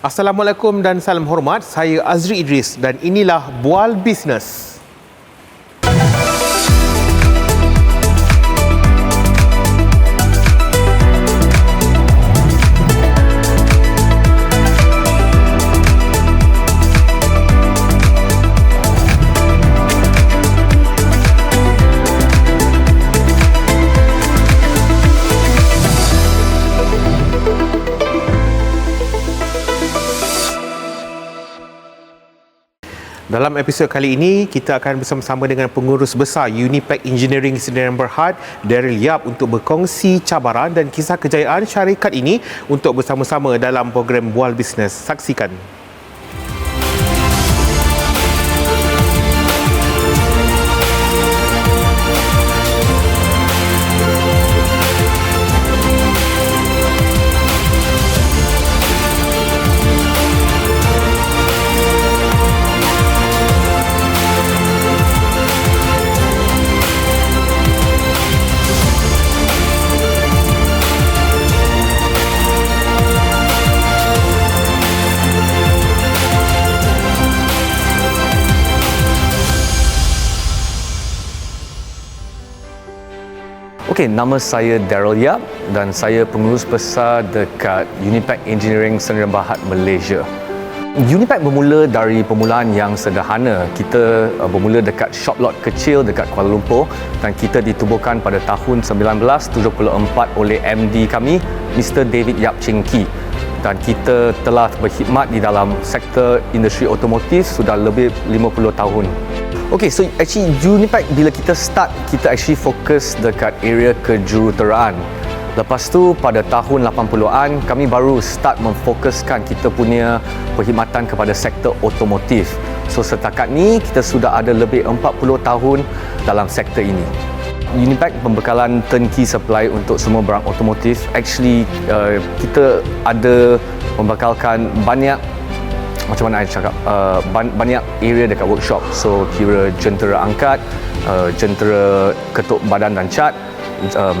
Assalamualaikum dan salam hormat. Saya Azri Idris dan inilah Bual Bisnes. Dalam episod kali ini, kita akan bersama-sama dengan pengurus besar Unipack Engineering Sdn Berhad, Daryl Yap untuk berkongsi cabaran dan kisah kejayaan syarikat ini untuk bersama-sama dalam program Bual Bisnes. Saksikan. Okey, nama saya Daryl Yap dan saya pengurus besar dekat Unipack Engineering Sdn Bhd Malaysia. Unipack bermula dari permulaan yang sederhana. Kita uh, bermula dekat shop lot kecil dekat Kuala Lumpur dan kita ditubuhkan pada tahun 1974 oleh MD kami, Mr. David Yap Cheng Kee dan kita telah berkhidmat di dalam sektor industri otomotif sudah lebih 50 tahun. Okay, so actually Unipack bila kita start, kita actually fokus dekat area kejuruteraan. Lepas tu pada tahun 80-an kami baru start memfokuskan kita punya perkhidmatan kepada sektor otomotif. So setakat ni kita sudah ada lebih 40 tahun dalam sektor ini. Unipack pembekalan turnkey supply untuk semua barang otomotif. Actually uh, kita ada membekalkan banyak macam mana saya cakap uh, ban- banyak area dekat workshop so kira jentera angkat uh, jentera ketuk badan dan cat um,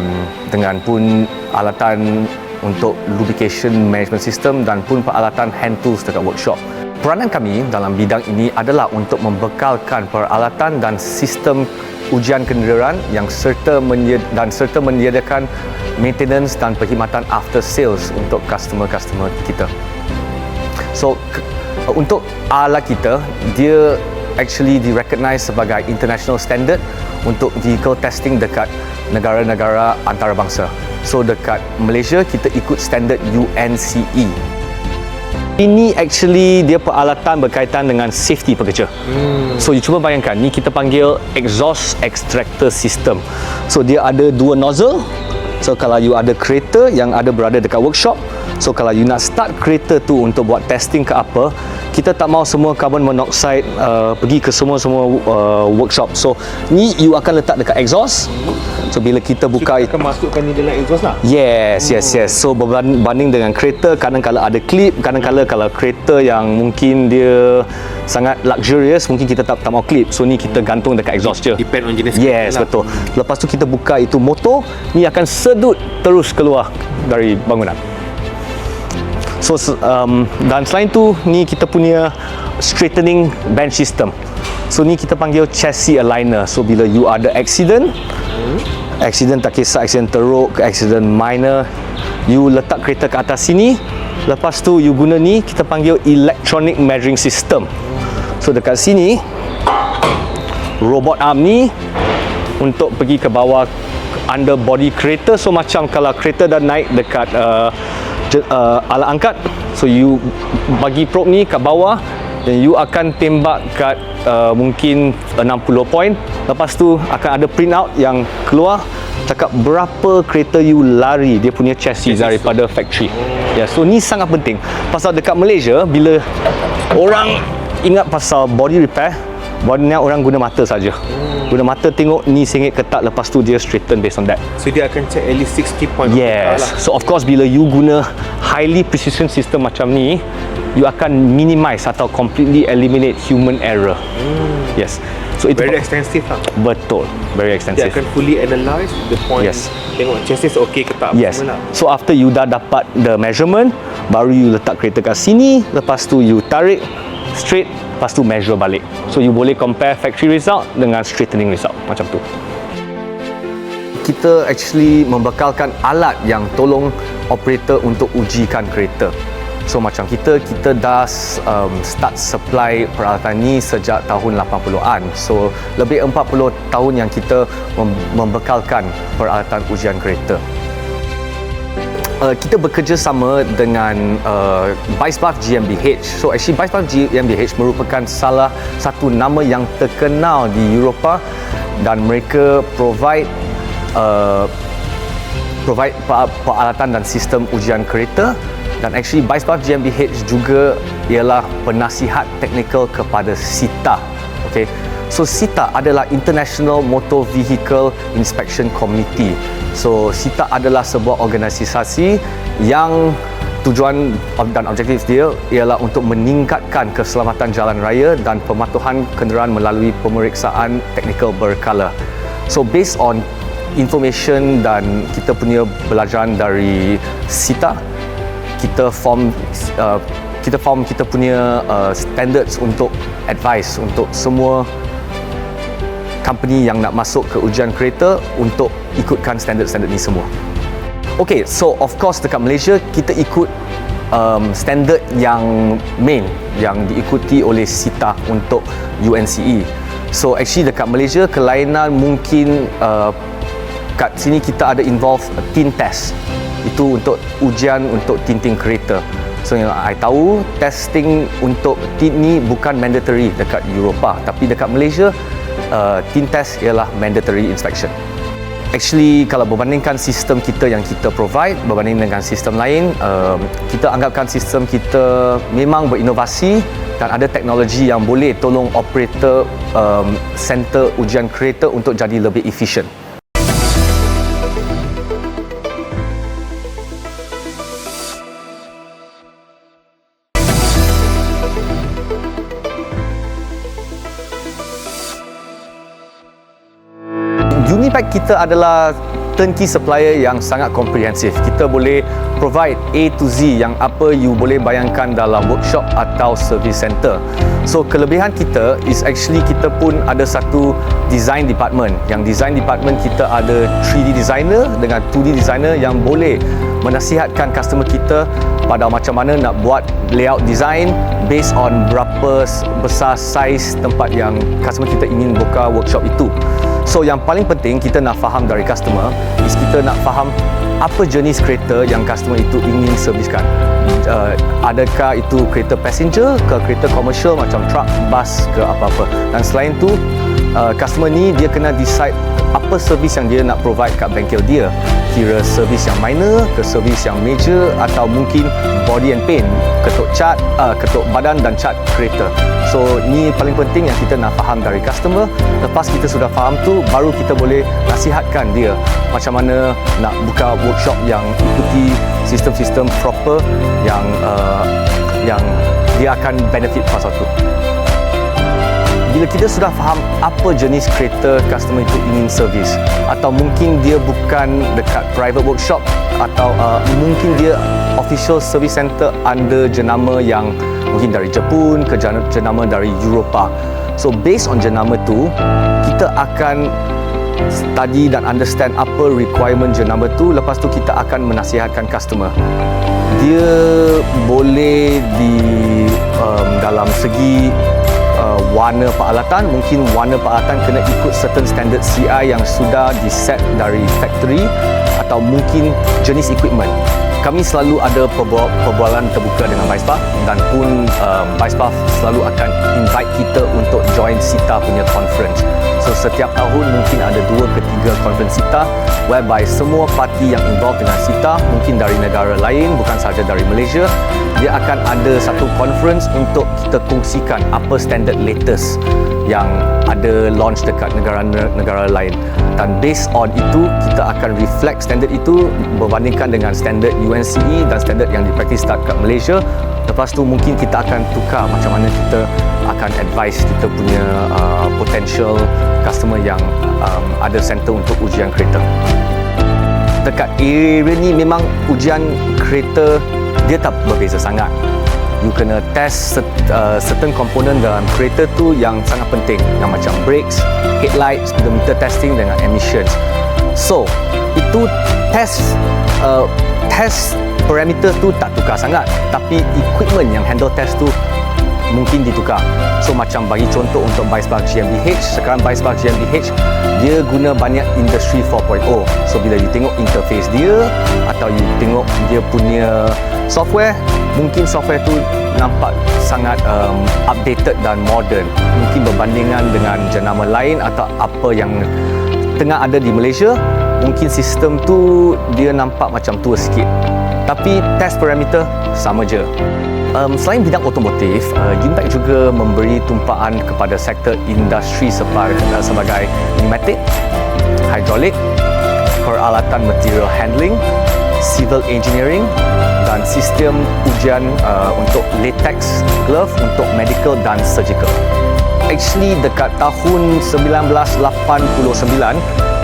dengan pun alatan untuk lubrication management system dan pun peralatan hand tools dekat workshop peranan kami dalam bidang ini adalah untuk membekalkan peralatan dan sistem ujian kenderaan yang serta dan serta menyediakan maintenance dan perkhidmatan after sales untuk customer-customer kita. So untuk alat kita dia actually di-recognize sebagai international standard untuk vehicle testing dekat negara-negara antarabangsa. So dekat Malaysia kita ikut standard UNCE. Ini actually dia peralatan berkaitan dengan safety pekerja. Hmm. So you cuba bayangkan ni kita panggil exhaust extractor system. So dia ada dua nozzle. So kalau you ada kereta yang ada berada dekat workshop, so kalau you nak start kereta tu untuk buat testing ke apa, kita tak mau semua carbon monoxide uh, pergi ke semua-semua uh, workshop. So ni you akan letak dekat exhaust. So bila kita buka Kita akan masukkan ni dalam exhaust lah. Yes, yes, yes. So berbanding dengan kereta, kadang-kala ada klip, kadang-kala kalau kereta yang mungkin dia sangat luxurious, mungkin kita tak, tak mau klip. So ni kita gantung dekat exhaust je. Depend on jenis Yes, lah. betul. Lepas tu kita buka itu motor, ni akan sedut terus keluar dari bangunan. So um, dan selain tu ni kita punya straightening bench system. So ni kita panggil chassis aligner. So bila you ada accident, accident tak kisah accident teruk accident minor, you letak kereta ke atas sini, lepas tu you guna ni kita panggil electronic measuring system. So dekat sini robot arm ni untuk pergi ke bawah under body kereta so macam kalau kereta dah naik dekat uh, uh, alat angkat. So you bagi probe ni kat bawah dan you akan tembak kat uh, mungkin 60 point. Lepas tu akan ada print out yang keluar. Cakap berapa kereta you lari? Dia punya chassis daripada factory. Ya yeah, so ni sangat penting. Pasal dekat Malaysia bila orang ingat pasal body repair banyak orang guna mata saja. Guna mata tengok ni sengit ketat lepas tu dia straighten based on that. So dia akan check at least 60 point Yes. lah. So of course bila you guna highly precision system macam ni, you akan minimize atau completely eliminate human error. Yes. So itu Very extensive lah. betul. Very Dia extensive. akan fully analyse the point Yes. tengok chassis okey ke tak. Yes. Lah. So after you dah dapat the measurement, baru you letak kereta kat sini, lepas tu you tarik straight, lepas tu measure balik. So you boleh compare factory result dengan straightening result macam tu. Kita actually membekalkan alat yang tolong operator untuk ujikan kereta. So macam kita kita dah um, start supply peralatan ni sejak tahun 80-an. So lebih 40 tahun yang kita mem- membekalkan peralatan ujian kereta. Uh, kita bekerjasama dengan uh, Bicebuff GmbH. So actually Bicebuff GmbH merupakan salah satu nama yang terkenal di Eropah dan mereka provide uh, provide per- peralatan dan sistem ujian kereta dan actually Bicebuff GmbH juga ialah penasihat teknikal kepada SITA. Okay. So SITA adalah International Motor Vehicle Inspection Committee. So SITA adalah sebuah organisasi yang tujuan dan objektif dia ialah untuk meningkatkan keselamatan jalan raya dan pematuhan kenderaan melalui pemeriksaan teknikal berkala. So based on information dan kita punya belajaran dari SITA, kita form uh, kita form kita punya uh, standards untuk advice untuk semua company yang nak masuk ke ujian kereta untuk ikutkan standard-standard ni semua. Okay, so of course dekat Malaysia kita ikut um, standard yang main yang diikuti oleh SITA untuk UNCE. So actually dekat Malaysia kelainan mungkin uh, kat sini kita ada involve a tin test. Itu untuk ujian untuk tinting kereta. So yang I tahu testing untuk tin ni bukan mandatory dekat Eropah tapi dekat Malaysia uh, tin test ialah mandatory inspection. Actually kalau berbandingkan sistem kita yang kita provide berbanding dengan sistem lain um, kita anggapkan sistem kita memang berinovasi dan ada teknologi yang boleh tolong operator um, center ujian kereta untuk jadi lebih efisien. Kita adalah turnkey supplier yang sangat komprehensif. Kita boleh provide A to Z yang apa you boleh bayangkan dalam workshop atau service center. So kelebihan kita is actually kita pun ada satu design department. Yang design department kita ada 3D designer dengan 2D designer yang boleh menasihatkan customer kita pada macam mana nak buat layout design based on berapa besar saiz tempat yang customer kita ingin buka workshop itu. So yang paling penting kita nak faham dari customer is kita nak faham apa jenis kereta yang customer itu ingin serviskan. Uh, adakah itu kereta passenger ke kereta komersial macam truck, bus ke apa-apa. Dan selain tu uh, customer ni dia kena decide apa servis yang dia nak provide kat bengkel dia. Kira servis yang minor ke servis yang major atau mungkin body and paint, ketuk cat, uh, ketuk badan dan cat kereta. So ni paling penting yang kita nak faham dari customer. Lepas kita sudah faham tu baru kita boleh nasihatkan dia macam mana nak buka workshop yang ikuti sistem-sistem proper yang uh, yang dia akan benefit pasal tu. Bila kita sudah faham apa jenis kereta customer itu ingin servis atau mungkin dia bukan dekat private workshop atau uh, mungkin dia official service center under jenama yang mungkin dari Jepun ke jen- jenama dari Eropah. So based on jenama tu, kita akan study dan understand apa requirement jenama tu. Lepas tu kita akan menasihatkan customer. Dia boleh di um, dalam segi uh, warna peralatan mungkin warna peralatan kena ikut certain standard CI yang sudah di set dari factory atau mungkin jenis equipment kami selalu ada perbual- perbualan terbuka dengan Bicepath dan pun um, Bicepath selalu akan invite kita untuk join SITA punya conference. So setiap tahun mungkin ada dua ke tiga conference SITA whereby semua parti yang involved dengan SITA mungkin dari negara lain bukan sahaja dari Malaysia dia akan ada satu conference untuk kita kongsikan apa standard latest yang ada launch dekat negara-negara lain. Dan based on itu kita akan reflect standard itu berbandingkan dengan standard UNCE dan standard yang dipraktis dekat Malaysia. Lepas tu mungkin kita akan tukar macam mana kita akan advise kita punya uh, potential customer yang um, ada center untuk ujian kereta. Dekat area ni memang ujian kereta dia tak berbeza sangat you kena test set, uh, certain komponen dalam kereta tu yang sangat penting yang macam brakes, headlights, speedometer testing dengan emissions so itu test uh, test parameter tu tak tukar sangat tapi equipment yang handle test tu mungkin ditukar. So macam bagi contoh untuk Bicebar GmbH, sekarang Bicebar GmbH dia guna banyak industry 4.0. So bila you tengok interface dia atau you tengok dia punya software, mungkin software tu nampak sangat um, updated dan modern. Mungkin berbandingan dengan jenama lain atau apa yang tengah ada di Malaysia, mungkin sistem tu dia nampak macam tua sikit. Tapi test parameter sama je. Um, selain bidang otomotif, uh, Unpack juga memberi tumpaan kepada sektor industri sebagai, sebagai pneumatik, hidrolik, peralatan material handling, civil engineering dan sistem ujian uh, untuk latex glove untuk medical dan surgical. Actually dekat tahun 1989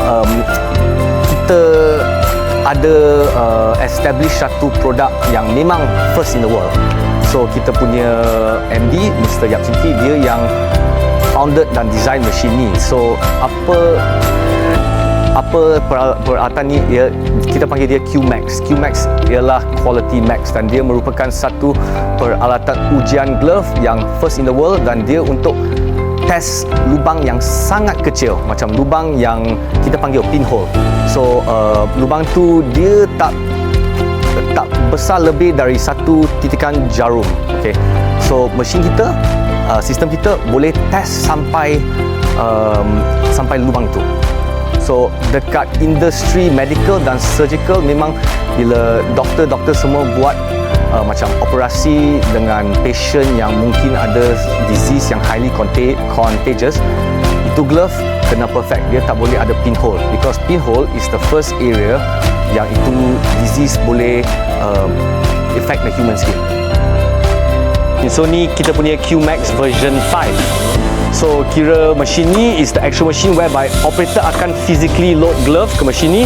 um, kita ada uh, establish satu produk yang memang first in the world. So kita punya MD Mr. Yap Chinki dia yang founded dan design mesin ni. So apa apa peralatan ni dia kita panggil dia QMax. QMax ialah quality max dan dia merupakan satu peralatan ujian glove yang first in the world dan dia untuk test lubang yang sangat kecil macam lubang yang kita panggil pinhole. So uh, lubang tu dia tak tak besar lebih dari satu titikan jarum. Okay. So mesin kita, uh, sistem kita boleh test sampai um, sampai lubang tu. So dekat industri medical dan surgical memang bila doktor-doktor semua buat uh, macam operasi dengan patient yang mungkin ada disease yang highly contagious itu glove kena perfect. Dia tak boleh ada pinhole. Because pinhole is the first area yang itu disease boleh um, affect the human skin. So ni kita punya QMax version 5 So kira mesin ni is the actual machine whereby operator akan physically load glove ke mesin ni.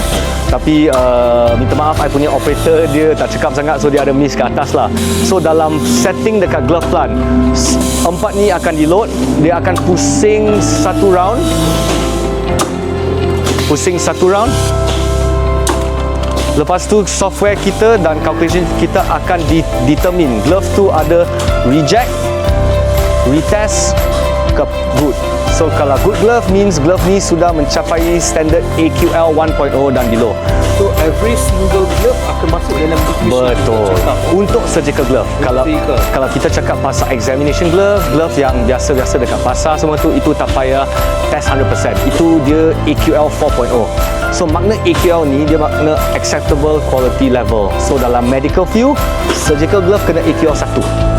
Tapi uh, minta maaf I punya operator dia tak cekap sangat so dia ada miss ke atas lah. So dalam setting dekat glove plan empat ni akan di load dia akan pusing satu round. Pusing satu round. Lepas tu software kita dan calculation kita akan di determine. Glove tu ada reject, retest, ke good. So kalau good glove means glove ni sudah mencapai standard AQL 1.0 dan below. So every single glove akan masuk dalam definition Betul. Untuk surgical glove. Kalau Surgical. kalau kita cakap pasal examination glove, glove yang biasa-biasa dekat pasar semua tu itu tak payah test 100%. Itu dia AQL 4.0. So makna AQL ni dia makna acceptable quality level. So dalam medical view, surgical glove kena AQL 1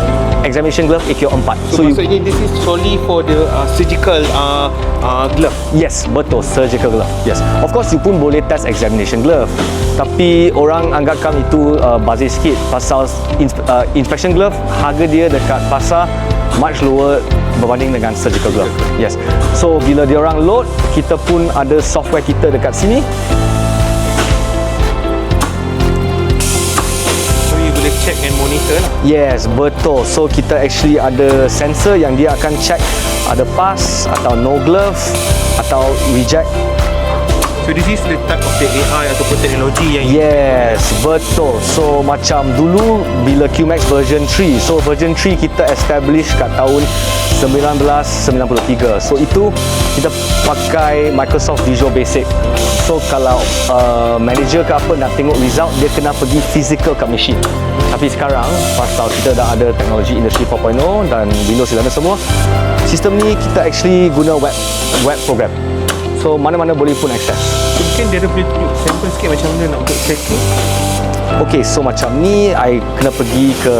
examination glove AQ 4 So, so maksudnya this is solely for the uh, surgical uh, uh, glove Yes, betul surgical glove. Yes. Of course you pun boleh test examination glove. Tapi orang anggapkan itu uh, bazir sikit pasal ins- uh, inspection glove harga dia dekat pasar much lower berbanding dengan surgical glove. Yes. So bila dia orang load, kita pun ada software kita dekat sini check and monitor lah Yes, betul. So kita actually ada sensor yang dia akan check ada pass atau no glove atau reject. Is the type of the AI ataupun teknologi yang Yes, betul. So macam dulu bila QMax version 3. So version 3 kita establish kat tahun 1993. So itu kita pakai Microsoft Visual Basic. So kalau uh, manager ke apa nak tengok result dia kena pergi physical kat machine. Tapi sekarang pasal kita dah ada teknologi industri 4.0 dan Windows 11 semua, sistem ni kita actually guna web web program. So mana-mana boleh pun access. Mungkin dia ada boleh tunjuk sampel sikit macam mana nak untuk checking Okay, so macam ni I kena pergi ke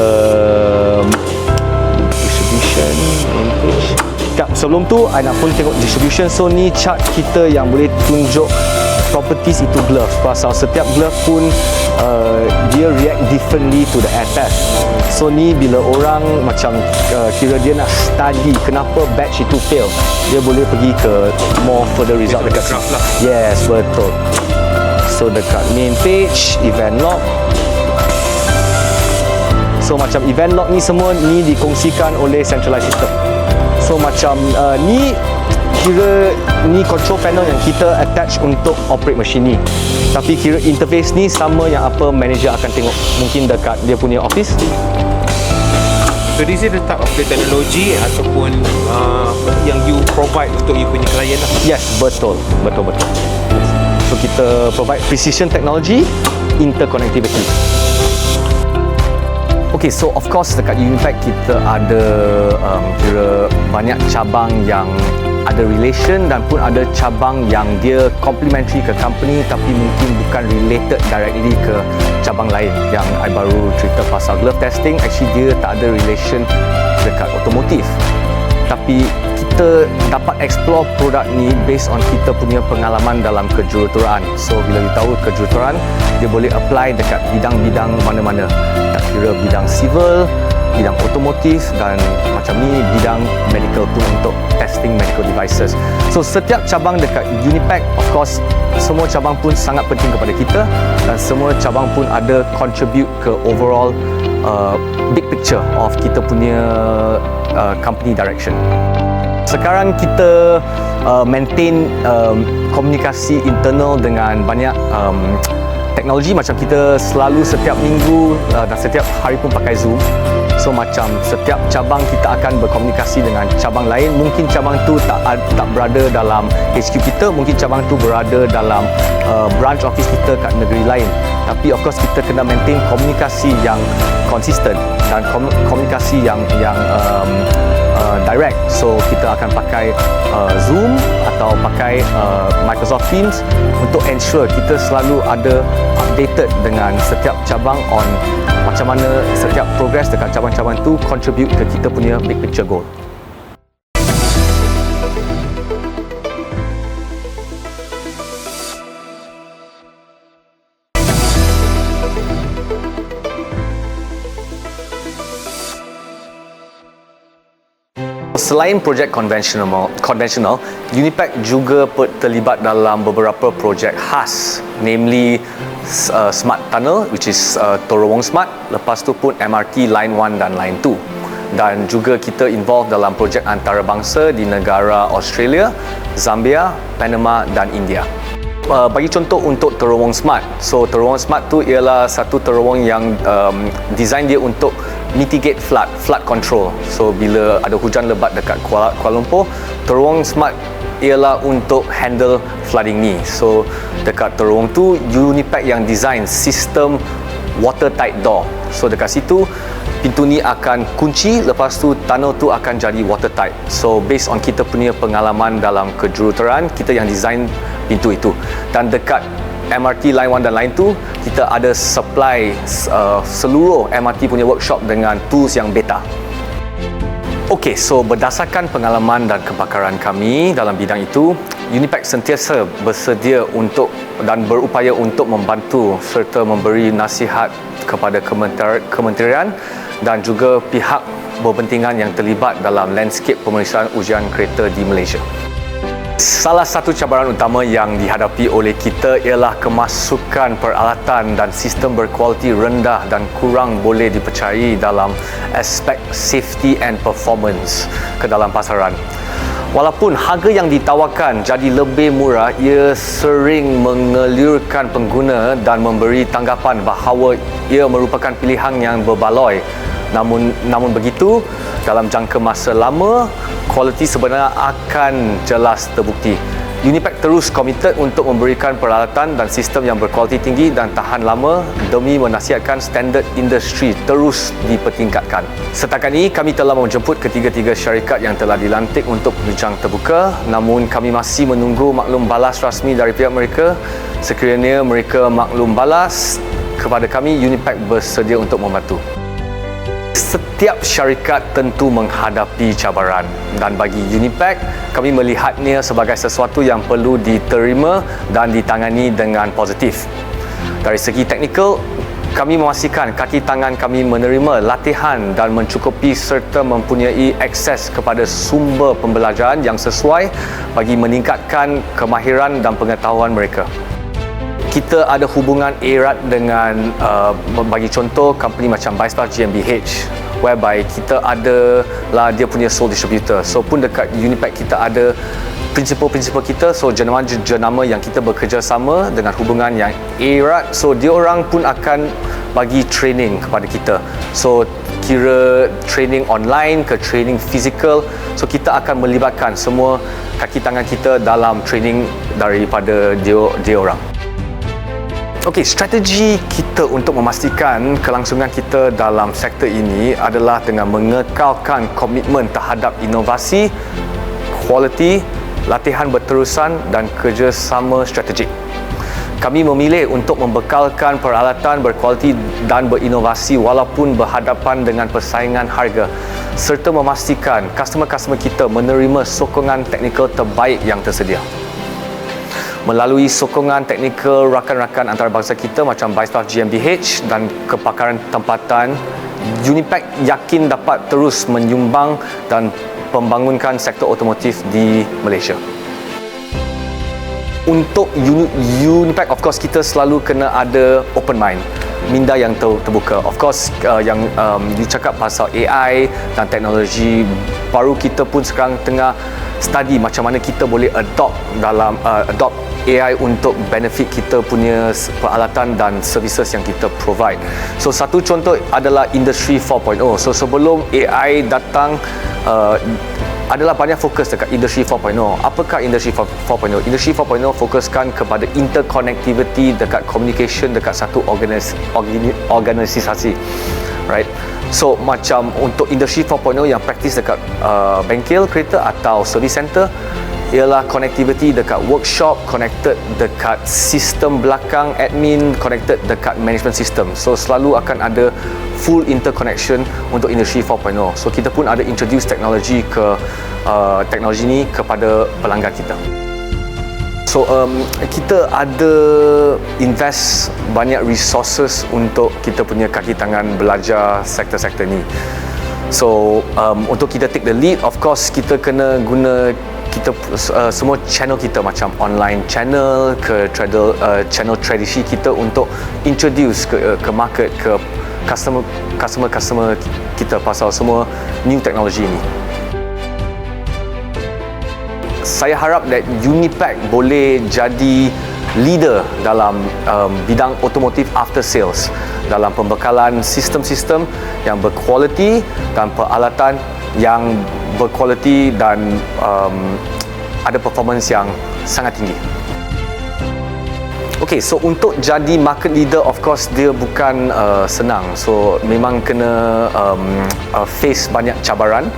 distribution page. Tak, sebelum tu I nak pun tengok distribution. So ni chart kita yang boleh tunjuk properties itu glove. Pasal setiap glove pun uh, dia react differently to the air test. So ni bila orang macam uh, kira dia nak study kenapa batch itu fail, dia boleh pergi ke more further result dekat sini. lah. Yes, betul. So dekat main page, event log. So macam event log ni semua ni dikongsikan oleh centralized system. So macam uh, ni kira ni control panel yang kita attach untuk operate mesin ni. Tapi kira interface ni sama yang apa manager akan tengok mungkin dekat dia punya office. So this is the type of the technology ataupun uh, yang you provide untuk you punya klien lah. Yes, betul. Betul betul. So kita provide precision technology, interconnectivity. Okay, so of course dekat Unipack kita ada um, kira banyak cabang yang ada relation dan pun ada cabang yang dia complementary ke company tapi mungkin bukan related directly ke cabang lain. Yang I baru cerita pasal glove testing actually dia tak ada relation dekat otomotif. Tapi kita dapat explore produk ni based on kita punya pengalaman dalam kejuruteraan. So bila kita tahu kejuruteraan dia boleh apply dekat bidang-bidang mana-mana. Tak kira bidang civil bidang otomotif dan macam ni bidang medical tu untuk testing medical devices. So setiap cabang dekat Unipack of course semua cabang pun sangat penting kepada kita dan semua cabang pun ada contribute ke overall uh, big picture of kita punya uh, company direction. Sekarang kita uh, maintain um, komunikasi internal dengan banyak um, teknologi macam kita selalu setiap minggu uh, dan setiap hari pun pakai Zoom So macam setiap cabang kita akan berkomunikasi dengan cabang lain. Mungkin cabang tu tak tak berada dalam HQ kita, mungkin cabang tu berada dalam uh, branch office kita kat negeri lain. Tapi of course kita kena maintain komunikasi yang konsisten dan komunikasi yang yang um, uh, direct. So kita akan pakai uh, Zoom atau pakai uh, Microsoft Teams untuk ensure kita selalu ada updated dengan setiap cabang on macam mana setiap progress dekat cabang-cabang tu contribute ke kita punya big picture goal. Selain projek konvensional, konvensional, Unipack juga terlibat dalam beberapa projek khas, namely uh, Smart Tunnel, which is uh, Torowong Smart, lepas tu pun MRT Line 1 dan Line 2. Dan juga kita involved dalam projek antarabangsa di negara Australia, Zambia, Panama dan India. Uh, bagi contoh untuk terowong smart. So terowong smart tu ialah satu terowong yang um, design dia untuk mitigate flood, flood control. So bila ada hujan lebat dekat Kuala, Kuala Lumpur, terowong smart ialah untuk handle flooding ni. So dekat terowong tu Unipack yang design sistem watertight door. So dekat situ pintu ni akan kunci lepas tu tunnel tu akan jadi watertight. So based on kita punya pengalaman dalam kejuruteraan, kita yang design pintu itu. Dan dekat MRT Line 1 dan Line 2 kita ada supply uh, seluruh MRT punya workshop dengan tools yang beta Okey, so berdasarkan pengalaman dan kepakaran kami dalam bidang itu, Unipack sentiasa bersedia untuk dan berupaya untuk membantu serta memberi nasihat kepada kementerian dan juga pihak berpentingan yang terlibat dalam landscape pemeriksaan ujian kereta di Malaysia. Salah satu cabaran utama yang dihadapi oleh kita ialah kemasukan peralatan dan sistem berkualiti rendah dan kurang boleh dipercayai dalam aspek safety and performance ke dalam pasaran. Walaupun harga yang ditawarkan jadi lebih murah, ia sering mengeliurkan pengguna dan memberi tanggapan bahawa ia merupakan pilihan yang berbaloi. Namun namun begitu, dalam jangka masa lama, kualiti sebenarnya akan jelas terbukti. Unipack terus komited untuk memberikan peralatan dan sistem yang berkualiti tinggi dan tahan lama demi menasihatkan standard industri terus dipertingkatkan. Setakat ini, kami telah menjemput ketiga-tiga syarikat yang telah dilantik untuk bincang terbuka namun kami masih menunggu maklum balas rasmi dari pihak mereka. Sekiranya mereka maklum balas kepada kami, Unipack bersedia untuk membantu. Setiap syarikat tentu menghadapi cabaran dan bagi Unipack, kami melihatnya sebagai sesuatu yang perlu diterima dan ditangani dengan positif. Dari segi teknikal, kami memastikan kaki tangan kami menerima latihan dan mencukupi serta mempunyai akses kepada sumber pembelajaran yang sesuai bagi meningkatkan kemahiran dan pengetahuan mereka. Kita ada hubungan erat dengan uh, bagi contoh company macam Bispar GmbH whereby kita ada lah dia punya sole distributor. So pun dekat Unipack kita ada prinsipal-prinsipal kita. So jenama-jenama yang kita bekerja sama dengan hubungan yang erat. So dia orang pun akan bagi training kepada kita. So kira training online ke training physical so kita akan melibatkan semua kaki tangan kita dalam training daripada dia, dia orang Okey, strategi kita untuk memastikan kelangsungan kita dalam sektor ini adalah dengan mengekalkan komitmen terhadap inovasi, kualiti, latihan berterusan dan kerjasama strategik. Kami memilih untuk membekalkan peralatan berkualiti dan berinovasi walaupun berhadapan dengan persaingan harga serta memastikan customer-customer kita menerima sokongan teknikal terbaik yang tersedia melalui sokongan teknikal rakan-rakan antarabangsa kita macam Bistaff GmbH dan kepakaran tempatan Unipack yakin dapat terus menyumbang dan pembangunkan sektor otomotif di Malaysia. Untuk Unipack of course kita selalu kena ada open mind minda yang ter, terbuka. Of course uh, yang um, you cakap pasal AI dan teknologi baru kita pun sekarang tengah study macam mana kita boleh adopt dalam uh, adopt AI untuk benefit kita punya peralatan dan services yang kita provide. So satu contoh adalah industry 4.0. So sebelum AI datang uh, adalah banyak fokus dekat industri 4.0. Apakah industri 4.0? Industri 4.0 fokuskan kepada interconnectivity dekat communication dekat satu organis, organisasi. Right? So macam untuk industri 4.0 yang praktis dekat uh, bengkel kereta atau service center ialah connectivity dekat workshop, connected dekat sistem belakang admin, connected dekat management system. So selalu akan ada full interconnection untuk industry 4.0. So kita pun ada introduce teknologi ke uh, teknologi ni kepada pelanggan kita. So um, kita ada invest banyak resources untuk kita punya kaki tangan belajar sektor-sektor ni. So um, untuk kita take the lead, of course kita kena guna kita uh, semua channel kita macam online channel ke travel uh, channel tradisi kita untuk introduce ke uh, ke market ke customer customer customer kita pasal semua new technology ini saya harap that Unipack boleh jadi leader dalam um, bidang otomotif after sales dalam pembekalan sistem-sistem yang berkualiti dan peralatan yang berkualiti dan um, ada performance yang sangat tinggi. Okay, so untuk jadi market leader, of course dia bukan uh, senang. So memang kena um, uh, face banyak cabaran.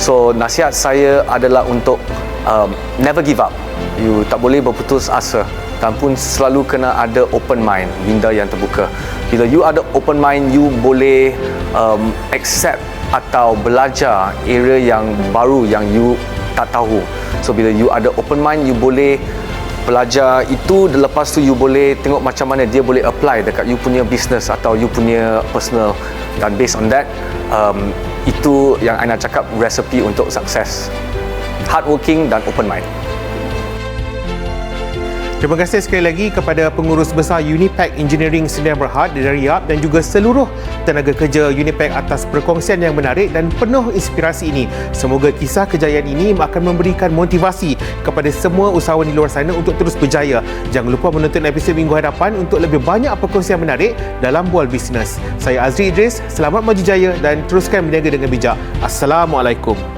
So nasihat saya adalah untuk um, never give up. You tak boleh berputus asa dan pun selalu kena ada open mind, minda yang terbuka. Bila you ada open mind, you boleh um, accept atau belajar area yang baru yang you tak tahu. So bila you ada open mind, you boleh belajar itu. Lepas tu you boleh tengok macam mana dia boleh apply dekat you punya business atau you punya personal. Dan based on that um, itu yang Aina cakap recipe untuk sukses. Hardworking dan open mind Terima kasih sekali lagi kepada pengurus besar Unipack Engineering Sdn Berhad dari Yap dan juga seluruh tenaga kerja Unipack atas perkongsian yang menarik dan penuh inspirasi ini. Semoga kisah kejayaan ini akan memberikan motivasi kepada semua usahawan di luar sana untuk terus berjaya. Jangan lupa menonton episod minggu hadapan untuk lebih banyak perkongsian menarik dalam Bual Bisnes. Saya Azri Idris, selamat maju jaya dan teruskan berniaga dengan bijak. Assalamualaikum.